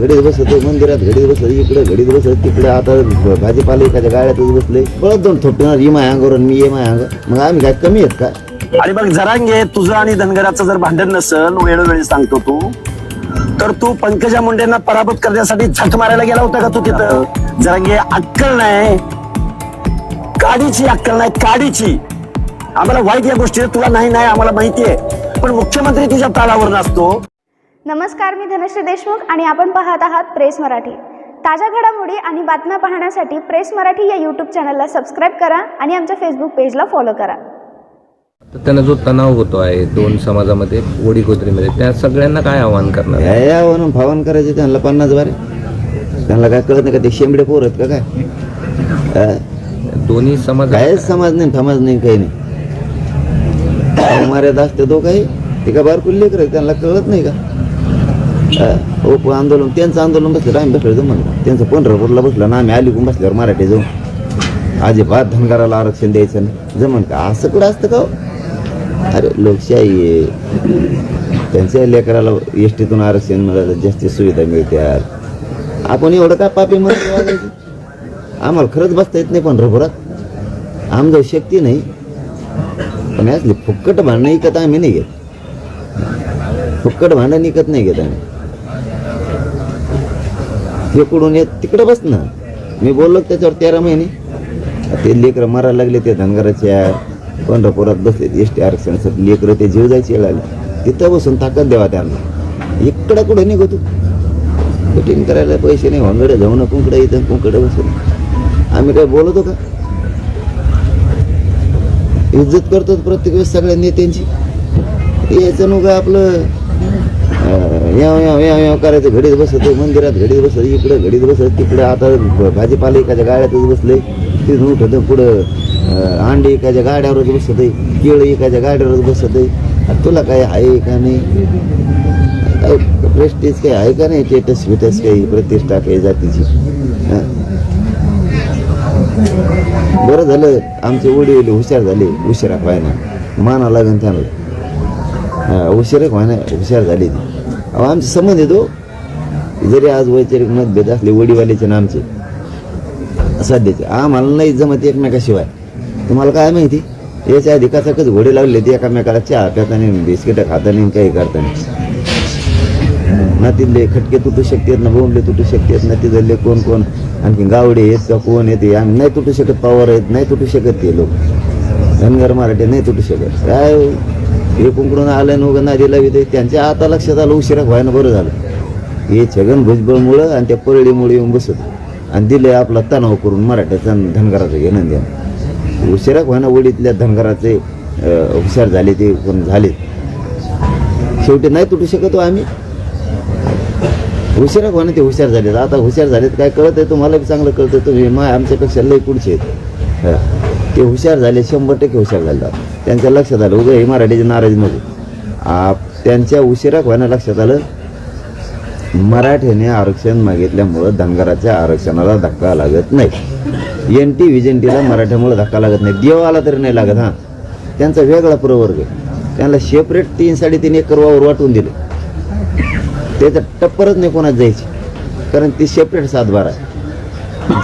घडीत बसत मंदिरात घडीत बसत इकडे घडीत बसत तिकडे आता भाजीपाला एखाद्या गाड्यातच बसले. पळत जाऊन थोपटणार ई माय अंगावर आणि मी ये माय मग आम्ही काय कमी आहेत का? आणि बघ जरांगे तुझं आणि धनगराचं जर भांडण नसल वेळोवेळी सांगतो तू. तर तू पंकजा मुंडेंना पराभूत करण्यासाठी झट मारायला गेला होता का तू तिथं? जरांगे अक्कल नाही. काडीची अक्कल नाही काडीची. आम्हाला वाईट या गोष्टी तुला नाही नाही आम्हाला माहिती आहे. पण मुख्यमंत्री तुझ्या तालावर नसतो नमस्कार मी धनश्री देशमुख आणि आपण पाहत आहात प्रेस मराठी. ताज्या घडामोडी आणि बातम्या पाहण्यासाठी प्रेस मराठी या यूट्यूब चॅनलला सबस्क्राईब करा आणि आमच्या फेसबुक पेजला फॉलो करा. तर त्यांना जो तणाव होतो आहे दोन समाजामध्ये ओडी गोत्रीमध्ये त्या सगळ्यांना काय आव्हान करणार? या यावरून फावन करायचे त्यांना पन्नास बारे. त्यांना काय कळत नाही का? ते शेंबडे पोर आहेत का काय? हा? दोन्ही समाज कायच समाज नाही समाज नाही काही नाही. मर्यादा असते तो काही. ते का बारकुल लेकर त्यांना कळत नाही का? ओपो आंदोलन त्यांचं आंदोलन बसलं आम्ही बसलो जमन त्यांचं पंढरपूरला बसलं ना आम्ही अलीकून बसल्यावर मराठी जाऊन अजिबात धनगराला आरक्षण द्यायचं ना. जमन का असं कुठं असतं का हो? अरे लोकशाही त्यांच्या लेकराला एस टीतून आरक्षण मिळालं जास्त सुविधा मिळत्यात आपण एवढं का पापी म्हणतो आम्हाला खरंच बसता येत नाही पंढरपुरात. आमजवळ शक्ती नाही. पण असली फुक्कट भांडणं इकत आम्ही नाही घेत. फुक्कट भांडण इकत नाही घेत आम्ही. इकडून येत तिकडं बस ना. मी बोललो त्याच्यावर तेरा महिने? ते लेकरं मारायला लागले ते धनगराच्या पंढरपुरात बसले एस टी आरक्षणासाठी लेकरं ते जीव जायचे लागले आले तिथं बसून ताकद द्यावा त्यांना. इकडं कुठं तू कठीण करायला पैसे नाही वांगडं जाऊ ना कुंकडं इथं कुंकडं बसून. आम्ही काय बोलतो का? इज्जत करतो प्रत्येक वेळेस सगळ्या नेत्यांची. यायचं नको आपलं याव याव याव याव करायचं घडीत बसत मंदिरात घडीत बसत इकडे घडीत बसत तिकडे आता भाजीपाला एखाद्या गाड्यातच बसले तिथून उठत पुढं अंडी अंडे एखाद्या गाड्यावरच बसत केळं एखाद्या गाड्यावरच बसत. तुला काय आहे का नाही? काय प्रेस्टीज काही आहे का नाही? टेटस विटस काही प्रतिष्ठा काही जातीची? बरं झालं आमचे वडील हुशार झाले उशिरा पाहिजे माना लागेल त्यानं. हा, उशिरा म्हणा हुशार झाले ते अहो आमचे संबंध येतो जरी आज वैचारिक मतभेद असले वडीवाल्याचे ना आमचे सध्याचे आम्हाला नाही जमत एकमेकाशिवाय तुम्हाला काय माहिती याच्या आधी कचाकच घोडे लावले ते एकामेकाला चहा पिताना बिस्किटं खाताना काही करताना ना तिथले खटके तुटू शकतात ना बोंबले तुटू शकतात ना तिथले कोण कोण आणखी गावडे आहेत का कोण येते आम्ही नाही तुटू शकत पवार आहेत नाही तुटू शकत ते लोक धनगर मराठे नाही तुटू शकत काय हे कुंकडून आलं नवगं नदीला विदे त्यांच्या आता लक्षात आलं उशिरा व्हायनं बरं झालं. हे छगन भुजबळमुळं आणि त्या परळीमुळे येऊन बसत. आणि दिले आपला तणाव करून मराठ्याचा धनगराचं घेणं द्या उशिरा व्हायना वडीतल्या धनगराचे हुशार झाले ते पण झाले शेवटी नाही तुटू शकतो आम्ही. हुशार कोणा ते हुशार झालेत. आता हुशार झालेत काय कळत आहे? तुम्हाला बी चांगलं कळतं. तुम्ही मग आमच्यापेक्षा लई पुढचे आहेत. ते हुशार झाले शंभर टक्के हुशार झाले. त्यांच्या लक्षात आलं उगं हे नाराज नाराजीमध्ये आप त्यांच्या उशिरा कोणा लक्षात आलं? मराठ्याने आरक्षण मागितल्यामुळं धनगराच्या आरक्षणाला धक्का लागत नाही. एन टी व्हिजन मराठ्यामुळे धक्का लागत नाही. देव आला तरी नाही लागत हां. त्यांचा वेगळा प्रवर्ग आहे. त्यांना सेपरेट तीन साडेतीन एकर वावर वाटून दिले. त्याचं टप्परच नाही कोणाच जायची कारण ती सेपरेट सातबार आहे.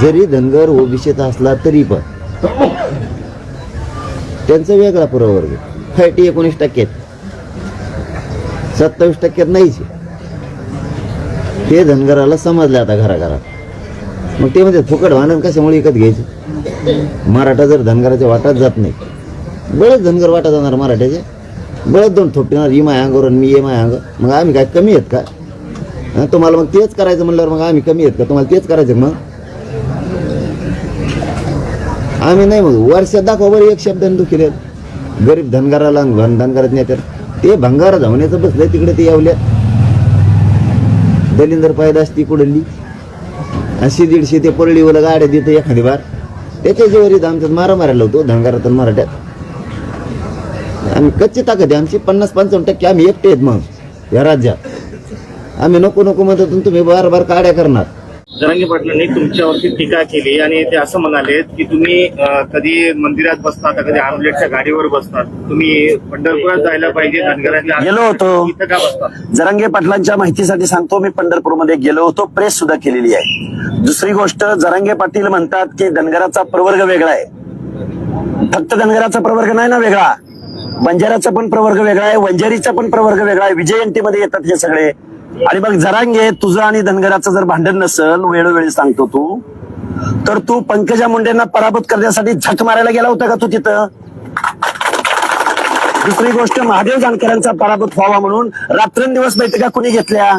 जरी धनगर ओबीसीत असला तरी पण त्यांचा वेगळा प्रवर्ग. फायटी एकोणीस टक्क्यात सत्तावीस टक्क्यात नाहीच ते धनगराला समजले आता घराघरात. मग ते म्हणजे फुकट वाहन कशामुळे विकत घ्यायचे? मराठा जर धनगराच्या वाटात जात नाही बळच धनगर वाटा जाणार मराठ्याचे. बळच दोन थोपटिणार ही माय अंगावर आणि मी ये माय अंग मग आम्ही काय कमी आहेत का? तुम्हाला मग तेच करायचं म्हणल्यावर मग आम्ही कमी आहेत का? तुम्हाला तेच करायचं मग? आम्ही नाही मग वर्षात दाखवा बरं एक शब्दाने दुखील गरीब धनगाराला आणि धनगारात धनगरात नेत्यात ते भंगारा धावण्याचं बसलं तिकडे ते यावल्या दलिंदर पायदास ती कुडली अशी दीडशे ते परळीवाला गाड्या देते एखादी बार. त्याच्या जेवरीत आमच्यात मारा मारायला होतो धनगरात मराठ्यात. आम्ही कच्ची ताकद आहे आमची. पन्नास पंचावन्न टक्के आम्ही एकटे आहेत मग या राज्यात. आम्ही नको नको म्हणतो तुम्ही बार बार काड्या करणार. जरांगे पाटलांनी तुमच्यावरती टीका केली आणि ते असं म्हणाले की तुम्ही कधी मंदिरात बसता तर कधी आमलेटच्या गाडीवर बसतात तुम्ही पंढरपुरात जायला पाहिजे धनगरांच्या गेलो होतो. इथं का बसता? जरांगे पाटलांच्या माहितीसाठी सांगतो मी पंढरपूरमध्ये गेलो होतो प्रेस सुद्धा केलेली आहे. दुसरी गोष्ट जरांगे पाटील म्हणतात की धनगराचा प्रवर्ग वेगळा आहे. फक्त धनगराचा प्रवर्ग नाही ना वेगळा. बंजाराचा पण प्रवर्ग वेगळा आहे वंजारीचा पण प्रवर्ग वेगळा आहे विजयंती मध्ये येतात हे सगळे. आणि मग जरांगे तुझं आणि धनगराचं जर भांडण नसल वेळोवेळी सांगतो तू तर तू पंकजा मुंडेंना पराभूत करण्यासाठी झक मारायला गेला होता का तू तिथं? दुसरी गोष्ट महादेव जानकरांचा पराभूत व्हावा म्हणून रात्रंदिवस बैठका कुणी घेतल्या?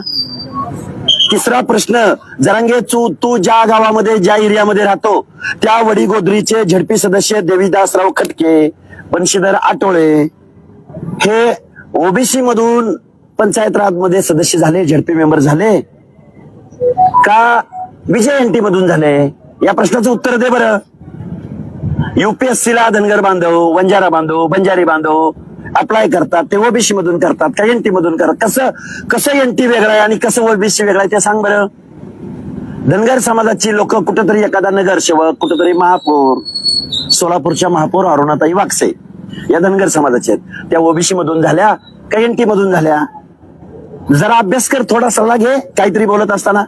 तिसरा प्रश्न जरांगे तू तू ज्या गावामध्ये ज्या एरियामध्ये राहतो त्या वडीगोदरीचे झडपी सदस्य देवीदासराव खटके बंशीधर आटोळे. हे ओबीसी मधून पंचायत राजमध्ये सदस्य झाले झडपी मेंबर झाले. का विजय एनटी मधून झाले? या प्रश्नाचं उत्तर दे बरं. युपीएससी ला धनगर बांधव वंजारा बांधव बंजारी बांधव अप्लाय करतात. ते ओबीसी मधून करतात का एनटी मधून करतात? कसं कसं एनटी वेगळं आहे आणि कसं ओबीसी वेगळं आहे ते सांग बरं. धनगर समाजाची लोक कुठेतरी एखादा नगरसेवक कुठेतरी महापौर सोलापूरच्या महापौर अरुणाताई वागसे या धनगर समाजाचे आहेत. त्या ओबीसी मधून झाल्या का एनटी मधून झाल्या? जरा अभ्यास कर थोडा सल्ला घे काहीतरी बोलत असताना.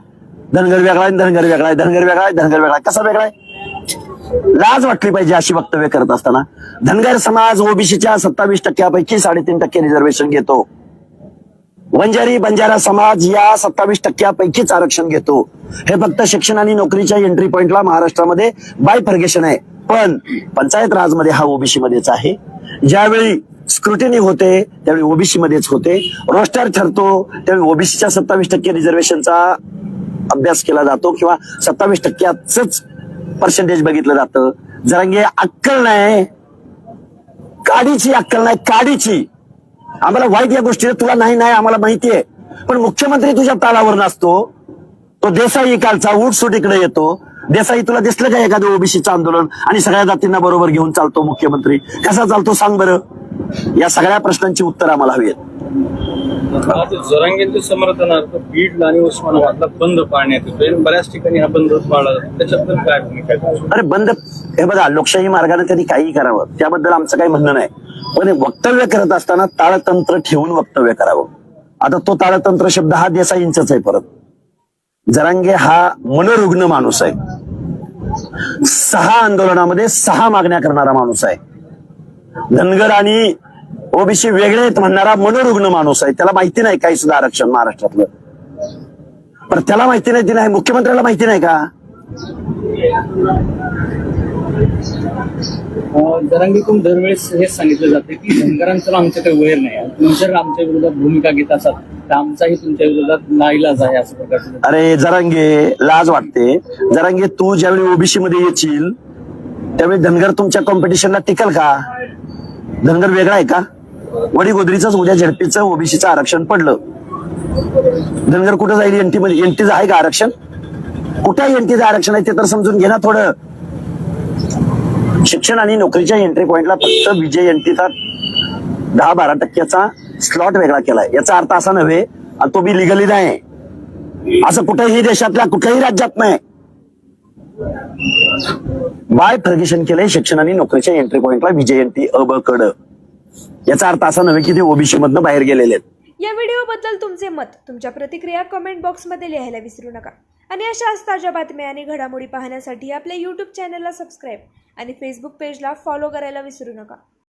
धनगर वेगळा आहे धनगर वेगळा आहे धनगर वेगळा आहे धनगर वेगळा कसा वेगळा आहे? लाज वाटली पाहिजे अशी वक्तव्य करत असताना. धनगर समाज ओबीसीच्या सत्तावीस टक्क्यापैकी साडेतीन टक्के रिझर्वेशन घेतो. वंजारी बंजारा समाज या सत्तावीस टक्क्यापैकीच आरक्षण घेतो. हे फक्त शिक्षण आणि नोकरीच्या एंट्री पॉइंटला महाराष्ट्रामध्ये बाय फर्गेशन आहे. पण पंचायत राजमध्ये हा ओबीसी मध्येच आहे. ज्यावेळी स्क्रुटिनी होते त्यावेळी ओबीसी मध्येच होते. रोस्टर ठरतो त्यावेळी ओबीसीच्या सत्तावीस टक्के रिझर्वेशनचा अभ्यास केला जातो किंवा सत्तावीस टक्क्याच पर्सेंटेज बघितलं जातं. जरांगे अक्कल नाही. काडीची अक्कल नाही काडीची. आम्हाला वाईट या गोष्टी तुला नाही नाही आम्हाला माहिती आहे. पण मुख्यमंत्री तुझ्या तालावर नसतो तो देसाई कालचा उठसूट इकडे येतो. देसाई तुला दिसलं का एखादं ओबीसीचं आंदोलन? आणि सगळ्या जातींना बरोबर घेऊन चालतो मुख्यमंत्री. कसा चालतो सांग बरं. या सगळ्या प्रश्नांची उत्तर आम्हाला हवी आहेत जरांगेंच्या समर्थनार्थ बीड आणि उस्मानाबादला बंद पाळण्यात आणि बऱ्याच ठिकाणी हा बंद पाळला जातो. त्याच्याबद्दल काय भूमिका? अरे बंद हे बघा लोकशाही मार्गाने त्यांनी काही करावं. त्याबद्दल आमचं काही म्हणणं नाही. पण वक्तव्य करत असताना ताळतंत्र ठेवून वक्तव्य करावं. आता तो ताळतंत्र शब्द हा देसाईंचाच आहे परत. जरांगे हा मनोरुग्ण माणूस आहे. सहा आंदोलनामध्ये सहा मागण्या करणारा माणूस आहे. धनगर आणि ओबीसी वेगळे आहेत म्हणणारा मनोरुग्ण माणूस आहे. त्याला माहिती नाही काही सुद्धा आरक्षण महाराष्ट्रातलं. पण त्याला माहिती नाही ती नाही मुख्यमंत्र्याला माहिती नाही का? जरांगेतून दरवेळेस हेच सांगितलं जाते की धनगरांचं आमचं काही वैर नाही. तुम्ही जर आमच्या विरोधात भूमिका घेत असाल तर आमचाही तुमच्या विरोधात नाईलाज आहे असं प्रकारचं. अरे जरांगे लाज वाटते. जरांगे तू ज्यावेळी ओबीसी मध्ये येशील त्यावेळी धनगर तुमच्या कॉम्पिटिशनला टिकल का? धनगर वेगळा आहे का? वडी गोदरीच उद्या झडपीचं ओबीसीचं आरक्षण पडलं. धनगर कुठं जाईल? एनटी मध्ये एनटीचं आहे का आरक्षण? कुठं एनटीचं आरक्षण आहे ते तर समजून घे ना थोडं. शिक्षण आणि नोकरीच्या एंट्री पॉइंटला फक्त विजय एनटीचा दहा बारा टक्क्याचा स्लॉट वेगळा केलाय. याचा अर्थ असा नव्हे तो बी लिगली नाही. असं कुठेही देशातल्या कुठल्याही राज्यात नाही. बाय फर्गेशन केलंय शिक्षण आणि नोकरीच्या एंट्री पॉइंटला विजयंती अब कड याचा अर्थ असा नव्हे की ते ओबीसी मधनं बाहेर गेलेले आहेत. या व्हिडिओबद्दल तुमचे मत तुमच्या प्रतिक्रिया कमेंट बॉक्समध्ये लिहायला विसरू नका. आणि अशाच ताज्या बातम्या आणि घडामोडी पाहण्यासाठी आपल्या यूट्यूब चॅनलला सबस्क्राईब आणि फेसबुक पेजला फॉलो करायला विसरू नका.